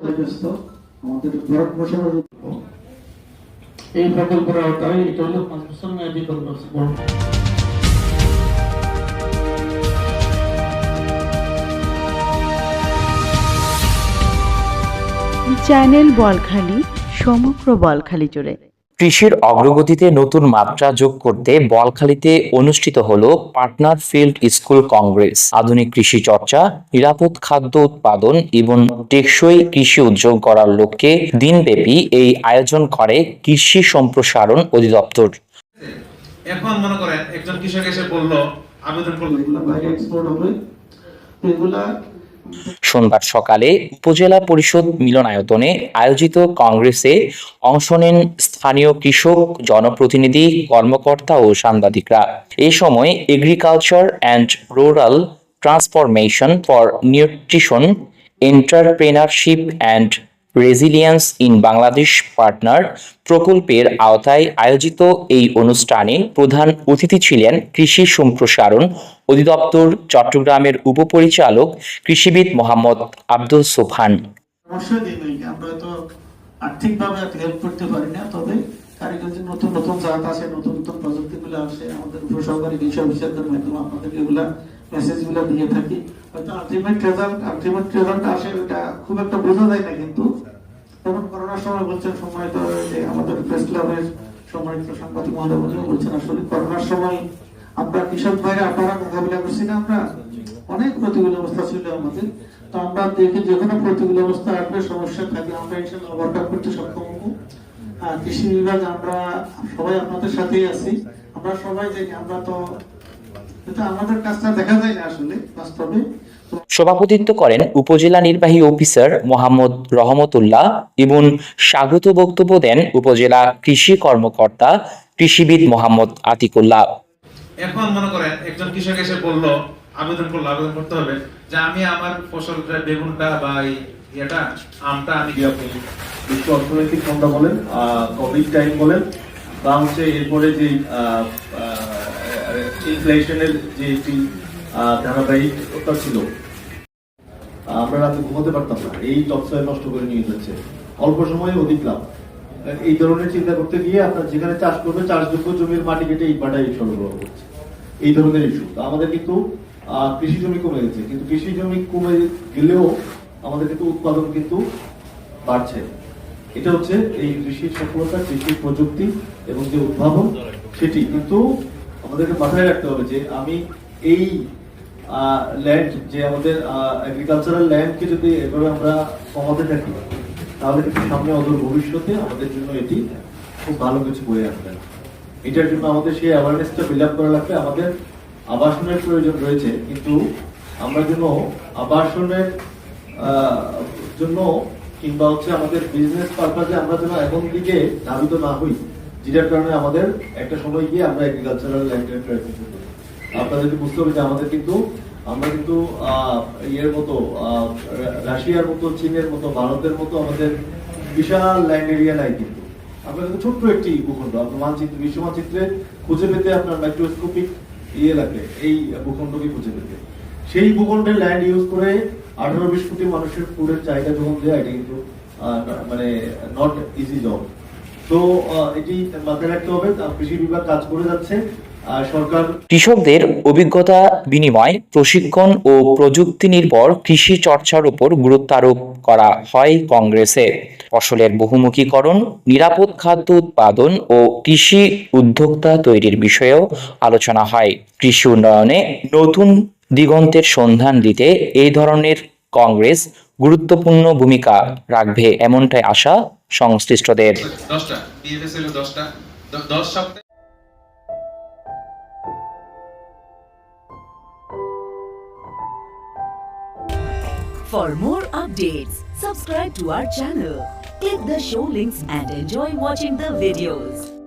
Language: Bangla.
ব্যস্ত আমাদের ভারত বসানোর এই প্রকল্পের আওতায় এটা হলো পাঁচ বছর মেয়াদী প্রকল্প চ্যানেল বলখালি সমগ্র বলখালি জুড়ে। কৃষির অগ্রগতিতে নতুন মাত্রা যোগ করতে বলখালীতে অনুষ্ঠিত হল পার্টনার ফিল্ড স্কুল কংগ্রেস। আধুনিক কৃষি চর্চা নিরাপদ খাদ্য উৎপাদন এবং টেকসই কৃষি উদ্যোগ করার লক্ষ্যে দিনব্যাপী এই আয়োজন করে কৃষি সম্প্রসারণ অধিদপ্তর। এখন মনে করেন একজন কৃষক এসে বলল আবেদন করল এগুলো বাইরে এক্সপোর্ট হবে। এগুলা সোমবার সকালে উপজেলা পরিষদ মিলনায়তনে আয়োজিত কংগ্রেসে অংশ নেন স্থানীয় কৃষক, জনপ্রতিনিধি, কর্মকর্তা ও সাংবাদিকরা। এ সময় agriculture and rural transformation for nutrition, entrepreneurship and resilience in Bangladesh partner প্রকল্পের আওতায় আয়োজিত এই অনুষ্ঠানে প্রধান অতিথি ছিলেন কৃষি সম্প্রসারণ অধিদপ্তর চট্টগ্রামের উপপরিচালক কৃষিবিদ মোহাম্মদ আব্দুল সোফান আমরা তো হেল্প করতে পারি না, তবে কারিগর যে নতুন নতুন জাত আছে নতুন নতুন প্রযুক্তিগুলো আসে, আমাদের উপসহকারী কৃষি অফিসারদের মাধ্যমে আপনাদেরকে এগুলা মেসেজগুলো দিয়ে থাকি। হয়তো আলটিমেট রেজাল্ট আলটিমেট রেজাল্ট আসে ওটা খুব একটা বোঝা যায় না কিন্তু। যেমন করোনার সময় বলছেন, সময় তো যে আমাদের প্রেস ক্লাবের সম্মানিত সাংবাদিক মহোদয় বলছেন আসলে করোনার সময় আমরা কৃষক ভাইরা, আপনারা মোকাবিলা করছি না, আমরা অনেক প্রতিকূল অবস্থা ছিল আমাদের। তো আমরা দেখি যে কোনো প্রতিকূল অবস্থা আসবে সমস্যা থাকে, আমরা ইনশাল্লাহ ওভারকাম করতে সক্ষম হব। কৃষি বিভাগ, আমরা সবাই আপনাদের সাথেই আছি। আমরা সবাই জানি, আমরা তো কিন্তু আমাদের কাজটা দেখা যায় না আসলে বাস্তবে। সভাপতিত্ব করেন উপজেলা নির্বাহী অফিসার মোহাম্মদ রহমতুল্লাহ এবং স্বাগত বক্তব্য দেন উপজেলা কৃষি কর্মকর্তা কৃষিবিদ মোহাম্মদ আতিকুল্লাহ। এখন মনে করেন একজন কৃষক এসে বলল আবেদন করল আবেদন করতে হবে যে আমি আমার ফসলটা বেগুনটা বা ইয়েটা আমটা আমি যদি আপনি বিশ্ব অর্থনৈতিক মন্দা বলেন কোভিড টাইম বলেন বা হচ্ছে এরপরে যে ইনফ্লেশনের যে একটি আহ, ধারাবাহিকতা ছিল আমরা রাতে ঘুমোতে পারতাম না। এই তৎসয় নষ্ট করে নিয়ে যাচ্ছে। অল্প সময়ে অধিক লাভ। এই ধরনের চিন্তা করতে গিয়ে আপনার যেখানে চাষ করবে চাষযোগ্য জমির মাটি কেটে এই ইটভাটাই সরবরাহ করছে। এই ধরনের ইস্যু তো আমাদের কিন্তু কৃষি জমি কমে গেছে। কিন্তু কৃষি জমি কমে গেলেও আমাদের কিন্তু উৎপাদন কিন্তু বাড়ছে। এটা হচ্ছে এই কৃষির সফলতা কৃষির প্রযুক্তি এবং যে উদ্ভাবন সেটি কিন্তু আমাদেরকে মাথায় রাখতে হবে যে আমি এই ল্যান্ড যে আমাদের এগ্রিকালচারাল ল্যান্ডকে যদি এভাবে আমরা কমাতে থাকি, তাহলে কিন্তু সামনে অদূর ভবিষ্যতে আমাদের জন্য এটি খুব ভালো কিছু বয়ে আনবে এটার জন্য আমাদের সেই অ্যাওয়ারনেসটা বিল্ড আপ করা লাগবে। আমাদের আবাসনের প্রয়োজন রয়েছে, কিন্তু আমরা যেন আবাসনের জন্য কিংবা হচ্ছে আমাদের বিজনেস পারপাজে আমরা যেন এখন দিকে ধাবিত না হই যেটার কারণে আমাদের একটা সময় গিয়ে আমরা এগ্রিকালচারাল ল্যান্ডের ক্রাইসিস আপনাদেরকে বুঝতে হবে যে আমাদের কিন্তু, আমরা কিন্তু ইয়ের মতো রাশিয়ার মতো, চীনের মতো, ভারতের মতো আমাদের বিশাল ল্যান্ড এরিয়া নাই কিন্তু। আমরা কিন্তু ছোট্ট একটি ভূখণ্ড, আপনার মানচিত্র, বিশ্ব মানচিত্রে খুঁজে পেতে আপনার মাইক্রোস্কোপিক ইয়ে লাগে এই ভূখণ্ডকে খুঁজে পেতে। সেই ভূখণ্ডে ল্যান্ড ইউজ করে আঠারো বিশ কোটি মানুষের ফুডের চাহিদা যখন দেয়, এটা কিন্তু মানে নট ইজি জব তো এটি মাথায় রাখতে হবে কৃষি বিভাগ কাজ করে যাচ্ছে কৃষকদের অভিজ্ঞতা বিনিময়, প্রশিক্ষণ ও প্রযুক্তি নির্ভর কৃষি চর্চার উপর গুরুত্ব আরোপ করা হয় কংগ্রেসে। ফসলের বহুমুখীকরণ, নিরাপদ খাদ্য উৎপাদন ও কৃষি উদ্যোক্তা তৈরির বিষয়েও আলোচনা হয়। কৃষি উন্নয়নে নতুন দিগন্তের সন্ধান দিতে এই ধরনের কংগ্রেস গুরুত্বপূর্ণ ভূমিকা রাখবে এমনটাই আশা সংশ্লিষ্টদের For more updates, subscribe to our channel, click the show links and enjoy watching the videos.